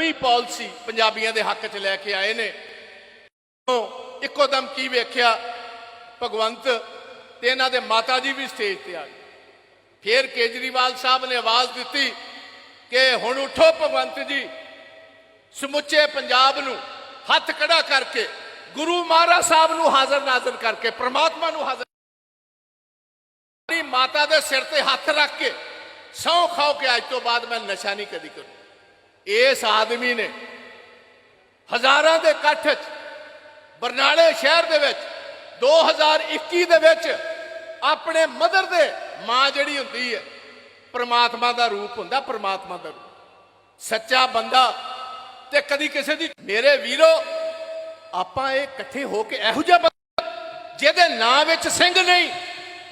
ਨਵੀਂ ਪਾਲਿਸੀ ਪੰਜਾਬੀਆਂ ਦੇ ਹੱਕ 'ਚ ਲੈ ਕੇ ਆਏ ਨੇ। ਉਹ ਇੱਕੋ ਦਮ ਕੀ ਵੇਖਿਆ? ਭਗਵੰਤ ਤੇ ਇਹਨਾਂ ਦੇ ਮਾਤਾ ਜੀ ਵੀ ਸਟੇਜ ਤੇ ਆ ਗਏ। ਫਿਰ ਕੇਜਰੀਵਾਲ ਸਾਹਿਬ ਨੇ ਆਵਾਜ਼ ਦਿੱਤੀ ਕਿ ਹੁਣ ਉਠੋ ਭਗਵੰਤ ਜੀ, ਸਮੁੱਚੇ ਪੰਜਾਬ ਨੂੰ ਹੱਥ ਖੜਾ ਕਰਕੇ, ਗੁਰੂ ਮਹਾਰਾਜ ਸਾਹਿਬ ਨੂੰ ਹਾਜ਼ਰ ਨਾਜ਼ਰ ਕਰਕੇ, ਪ੍ਰਮਾਤਮਾ ਨੂੰ ਹਾਜ਼ਰ ਆਪਣੀ ਮਾਤਾ ਦੇ ਸਿਰ ਤੇ ਹੱਥ ਰੱਖ ਕੇ ਸਹੁੰ ਖਾਓ ਕਿ ਅੱਜ ਤੋਂ ਬਾਅਦ ਮੈਂ ਨਸ਼ਾ ਨਹੀਂ ਕਦੀ ਕਰੂੰ। ਇਸ ਆਦਮੀ ਨੇ ਹਜ਼ਾਰਾਂ ਦੇ ਇਕੱਠ 'ਚ ਬਰਨਾਲੇ ਸ਼ਹਿਰ ਦੇ ਵਿੱਚ 2021 ਦੇ ਵਿੱਚ ਆਪਣੇ ਮਦਰ ਦੇ ਮਾਂ ਜਿਹੜੀ ਹੁੰਦੀ ਹੈ, ਪ੍ਰਮਾਤਮਾ ਦਾ ਰੂਪ ਹੁੰਦਾ, ਪ੍ਰਮਾਤਮਾ ਦਾ ਰੂਪ। ਸੱਚਾ ਬੰਦਾ ਤੇ ਕਦੀ ਕਿਸੇ ਦੀ ਮੇਰੇ ਵੀਰੋ, ਆਪਾਂ ਇਹ ਇਕੱਠੇ ਹੋ ਕੇ ਇਹੋ ਜਿਹਾ ਜਿਹਦੇ ਨਾਂ ਵਿੱਚ ਸਿੰਘ ਨਹੀਂ।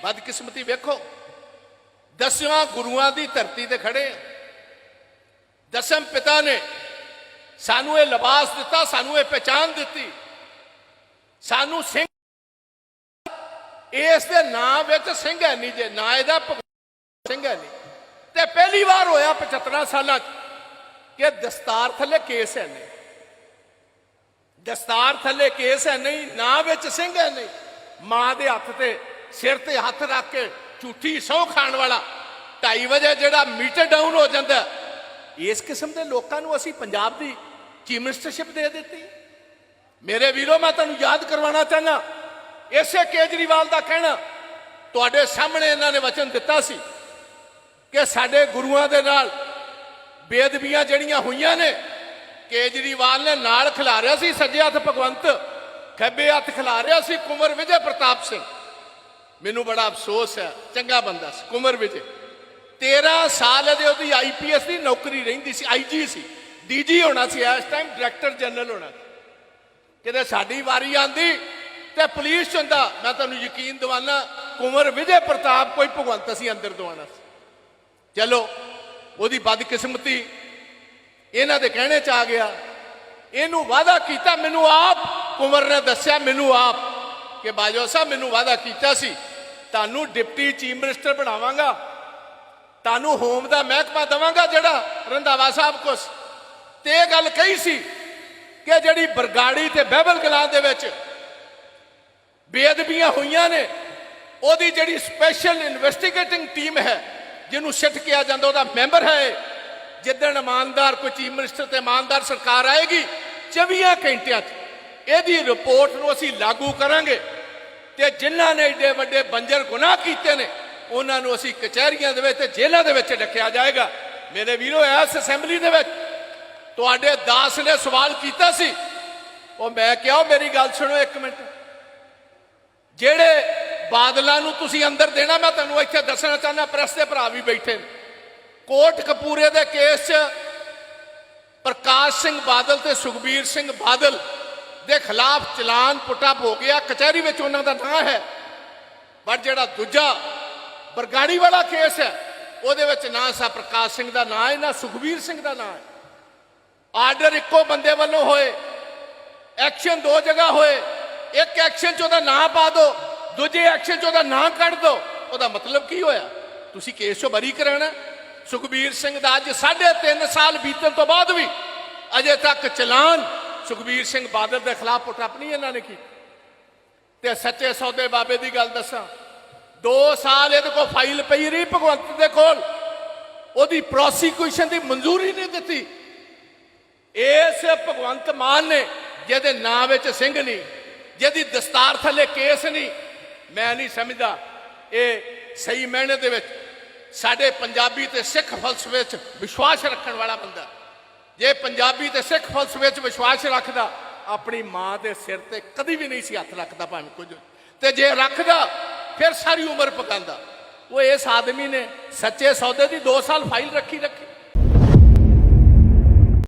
ਬਦਕਿਸਮਤੀ ਵੇਖੋ। ਦਸਵਾਂ ਗੁਰੂਆਂ ਦੀ ਧਰਤੀ ਤੇ ਖੜੇ ਆ। ਦਸਮ ਪਿਤਾ ਨੇ ਸਾਨੂੰ ਇਹ ਲਿਬਾਸ ਦਿੱਤਾ, ਸਾਨੂੰ ਇਹ ਪਹਿਚਾਨ ਦਿੱਤੀ। ਸਾਨੂੰ ਸਿੰਘ ਇਸ ਦੇ ਨਾਂ ਵਿੱਚ ਸਿੰਘ ਹੈ ਨਹੀਂ ਜੇ, ਨਾਂ ਇਹਦਾ ਭਗਵਾਨ ਸਿੰਘ ਹੈ ਨਹੀਂ। ਤੇ ਪਹਿਲੀ ਵਾਰ ਹੋਇਆ 75 ਸਾਲਾਂ ਚ ਕਿ ਦਸਤਾਰ ਥੱਲੇ ਕੇਸ ਹੈ ਨਹੀਂ। ਦਸਤਾਰ ਥੱਲੇ ਕੇਸ ਹੈ ਨਹੀਂ, ਨਾਂ ਵਿੱਚ ਸਿੰਘ ਹੈ ਨਹੀਂ। ਮਾਂ ਦੇ ਹੱਥ ਤੇ, ਸਿਰ ਤੇ ਹੱਥ ਰੱਖ ਕੇ ਝੂਠੀ ਸਹੁੰ ਖਾਣ ਵਾਲਾ 2:30 ਵਜੇ ਜਿਹੜਾ ਮੀਟਰ ਡਾਊਨ ਹੋ ਜਾਂਦਾ ਇਸ ਕਿਸਮ ਦੇ ਲੋਕਾਂ ਨੂੰ ਅਸੀਂ ਪੰਜਾਬ ਦੀ ਚੀਫ ਮਿਨਿਸਟਰਸ਼ਿਪ ਦੇ ਦਿੱਤੀ। ਮੇਰੇ ਵੀਰੋ, ਮੈਂ ਤੁਹਾਨੂੰ ਯਾਦ ਕਰਵਾਉਣਾ ਚਾਹਨਾ ਇਸੇ ਕੇਜਰੀਵਾਲ ਦਾ ਕਹਿਣਾ, ਤੁਹਾਡੇ ਸਾਹਮਣੇ ਇਹਨਾਂ ਨੇ ਵਚਨ ਦਿੱਤਾ ਸੀ ਕਿ ਸਾਡੇ ਗੁਰੂਆਂ ਦੇ ਨਾਲ ਬੇਦਬੀਆਂ ਜਿਹੜੀਆਂ ਹੋਈਆਂ ਨੇ, ਕੇਜਰੀਵਾਲ ਨੇ ਨਾਲ ਖਿਲਾ ਖਿਲਾਰਿਆ ਸੀ, ਸੱਜੇ ਹੱਥ ਭਗਵੰਤ, ਖੱਬੇ ਹੱਥ ਖਿਲਾ ਖਿਲਾਰਿਆ ਸੀ ਕੁਮਰ ਵਿਜੇ ਪ੍ਰਤਾਪ ਸਿੰਘ। ਮੈਨੂੰ ਬੜਾ ਅਫਸੋਸ ਹੈ, ਚੰਗਾ ਬੰਦਾ ਸੀ, ਕੁਮਰ ਵਿਜੇ। 13 ਸਾਲ ਦੇ ਉਹਦੀ ਆਈਪੀਐਸ ਦੀ ਨੌਕਰੀ ਰਹਿੰਦੀ ਸੀ ਆਈਜੀ ਸੀ। ਡੀਜੀ ਹੋਣਾ ਸੀ ਇਸ ਟਾਈਮ ਡਾਇਰੈਕਟਰ ਜਨਰਲ ਹੋਣਾ ਸੀ। ਕਿਤੇ ਸਾਡੀ ਵਾਰੀ ਆਂਦੀ ਤੇ ਪੁਲਿਸ ਚ ਹੁੰਦਾ ਮੈਂ ਤੁਹਾਨੂੰ ਯਕੀਨ ਦਿਵਾਨਾ ਕੁਮਰ ਵਿਜੇ ਪ੍ਰਤਾਪ ਕੋਈ ਭਗਵੰਤ ਸੀ ਅੰਦਰ ਦਵਾਣਾ ਸੀ। ਚਲੋ, ਉਹਦੀ ਬਦਕਿਸਮਤੀ ਇਹਨਾਂ ਦੇ ਕਹਿਣੇ ਚ ਆ ਗਿਆ। ਇਹਨੂੰ ਵਾਅਦਾ ਕੀਤਾ, ਮੈਨੂੰ ਆਪ ਕੁਮਰ ਨੇ ਦੱਸਿਆ, ਮੈਨੂੰ ਆਪ ਕਿ ਬਾਜਵਾ ਸਾਹਿਬ, ਮੈਨੂੰ ਵਾਅਦਾ ਕੀਤਾ ਸੀ, ਤੁਹਾਨੂੰ ਡਿਪਟੀ ਚੀਫ ਮਿਨਿਸਟਰ ਬਣਾਵਾਂਗਾ। ਤੁਹਾਨੂੰ ਹੋਮ ਦਾ ਮਹਿਕਮਾ ਦਵਾਂਗਾ ਜਿਹੜਾ ਰੰਧਾਵਾ ਸਾਹਿਬ ਕੋਸ ਤੇ ਇਹ ਗੱਲ ਕਹੀ ਸੀ ਕਿ ਜਿਹੜੀ ਬਰਗਾੜੀ ਤੇ ਬਹਿਬਲ ਗਲਾਂ ਦੇ ਵਿੱਚ ਬੇਅਦਬੀਆਂ ਹੋਈਆਂ ਨੇ, ਉਹਦੀ ਜਿਹੜੀ ਸਪੈਸ਼ਲ ਇਨਵੈਸਟੀਗੇਟਿੰਗ ਟੀਮ ਹੈ, ਜਿਹਨੂੰ ਸਿੱਟ ਕਿਹਾ ਜਾਂਦਾ, ਉਹਦਾ ਮੈਂਬਰ ਹੈ ਇਹ। ਜਿੱਦਣ ਇਮਾਨਦਾਰ ਕੋਈ ਚੀਫ ਮਿਨਿਸਟਰ ਤੇ ਇਮਾਨਦਾਰ ਸਰਕਾਰ ਆਏਗੀ 24 ਘੰਟਿਆਂ 'ਚ, ਇਹਦੀ ਰਿਪੋਰਟ ਨੂੰ ਅਸੀਂ ਲਾਗੂ ਕਰਾਂਗੇ ਤੇ ਜਿਨ੍ਹਾਂ ਨੇ ਏਡੇ ਵੱਡੇ ਬੰਜਰ ਗੁਨਾਹ ਕੀਤੇ ਨੇ ਉਹਨਾਂ ਨੂੰ ਅਸੀਂ ਕਚਹਿਰੀਆਂ ਦੇ ਵਿੱਚ ਤੇ ਜੇਲ੍ਹਾਂ ਦੇ ਵਿੱਚ ਡੱਕਿਆ ਜਾਏਗਾ। ਮੇਰੇ ਵੀਰੋ, ਇਸ ਅਸੈਂਬਲੀ ਦੇ ਵਿੱਚ ਤੁਹਾਡੇ ਦਾਸ ਨੇ ਸਵਾਲ ਕੀਤਾ ਸੀ। ਉਹ ਮੈਂ ਕਿਹਾ, ਮੇਰੀ ਗੱਲ ਸੁਣੋ ਇੱਕ ਮਿੰਟ। ਜਿਹੜੇ ਬਾਦਲਾਂ ਨੂੰ ਤੁਸੀਂ ਅੰਦਰ ਦੇਣਾ, ਮੈਂ ਤੁਹਾਨੂੰ ਇੱਥੇ ਦੱਸਣਾ ਚਾਹੁੰਦਾ, ਪ੍ਰੈਸ ਦੇ ਭਰਾ ਵੀ ਬੈਠੇ ਨੇ। ਕੋਟ ਕਪੂਰੇ ਦੇ ਕੇਸ 'ਚ ਪ੍ਰਕਾਸ਼ ਸਿੰਘ ਬਾਦਲ ਤੇ ਸੁਖਬੀਰ ਸਿੰਘ ਬਾਦਲ ਦੇ ਖਿਲਾਫ ਚਲਾਨ ਪੁੱਟਾ ਹੋ ਗਿਆ। ਕਚਹਿਰੀ ਵਿੱਚ ਉਹਨਾਂ ਦਾ ਨਾਂ ਹੈ। ਪਰ ਜਿਹੜਾ ਦੂਜਾ ਬਰਗਾੜੀ ਵਾਲਾ ਕੇਸ ਹੈ। ਉਹਦੇ ਵਿੱਚ ਨਾ ਸਾ ਪ੍ਰਕਾਸ਼ ਸਿੰਘ ਦਾ ਨਾਂ ਹੈ, ਨਾ ਸੁਖਬੀਰ ਸਿੰਘ ਦਾ ਨਾਂ ਹੈ। ਆਰਡਰ ਇੱਕੋ ਬੰਦੇ ਵੱਲੋਂ ਹੋਏ। ਐਕਸ਼ਨ ਦੋ ਜਗ੍ਹਾ ਹੋਏ। ਇੱਕ ਐਕਸ਼ਨ 'ਚ ਉਹਦਾ ਨਾਂ ਪਾ ਦਿਓ ਦੂਜੇ ਐਕਸ਼ਨ 'ਚ ਉਹਦਾ ਨਾਂ ਕੱਢ ਦਿਓ ਉਹਦਾ ਮਤਲਬ ਕੀ ਹੋਇਆ? ਤੁਸੀਂ ਕੇਸ 'ਚੋਂ ਬਰੀ ਕਰਾਣਾ ਸੁਖਬੀਰ ਸਿੰਘ ਦਾ ਅੱਜ 3.5 ਸਾਲ ਬੀਤਣ ਤੋਂ ਬਾਅਦ ਵੀ ਅਜੇ ਤੱਕ ਚਲਾਨ ਸੁਖਬੀਰ ਸਿੰਘ ਬਾਦਲ ਦੇ ਖਿਲਾਫ ਪੁੱਟਅਪ ਨਹੀਂ ਇਹਨਾਂ ਨੇ ਕੀਤੀ। ਤੇ ਸੱਚੇ ਸੌਦੇ ਬਾਬੇ ਦੀ ਗੱਲ ਦੱਸਾਂ। 2 ਸਾਲ ਇਹਦੇ ਕੋਲ ਫਾਈਲ ਪਈ ਰਹੀ ਭਗਵੰਤ ਦੇ ਕੋਲ। ਉਹਦੀ ਪ੍ਰੋਸੀਕਿਊਸ਼ਨ ਦੀ ਮਨਜ਼ੂਰੀ ਨਹੀਂ ਦਿੱਤੀ। ਇਸ ਭਗਵੰਤ ਮਾਨ ਨੇ, ਜਿਹਦੇ ਨਾਂ ਵਿੱਚ ਸਿੰਘ ਨਹੀਂ, ਜਿਹਦੀ ਦਸਤਾਰ ਥੱਲੇ ਕੇਸ ਨਹੀਂ, ਮੈਂ ਨਹੀਂ ਸਮਝਦਾ ਇਹ ਸਹੀ ਮਾਇਨੇ ਦੇ ਵਿੱਚ ਸਾਡੇ ਪੰਜਾਬੀ ਤੇ ਸਿੱਖ ਫਲਸਫੇ 'ਚ ਵਿਸ਼ਵਾਸ ਰੱਖਣ ਵਾਲਾ ਬੰਦਾ। ਜੇ ਪੰਜਾਬੀ ਤੇ ਸਿੱਖ ਫਲਸਫੇ 'ਚ ਵਿਸ਼ਵਾਸ ਰੱਖਦਾ, ਆਪਣੀ ਮਾਂ ਦੇ ਸਿਰ ਤੇ ਕਦੀ ਵੀ ਨਹੀਂ ਸੀ ਹੱਥ ਰੱਖਦਾ ਭਾਵੇਂ ਕੁਝ। ਤੇ ਜੇ ਰੱਖਦਾ ਫਿਰ ਸਾਰੀ ਉਮਰ ਪਕਾਂਦਾ ਉਹ ਇਸ ਆਦਮੀ ਨੇ ਸੱਚੇ ਸੌਦੇ ਦੀ 2 ਸਾਲ ਫਾਈਲ ਰੱਖੀ ਰੱਖੀ।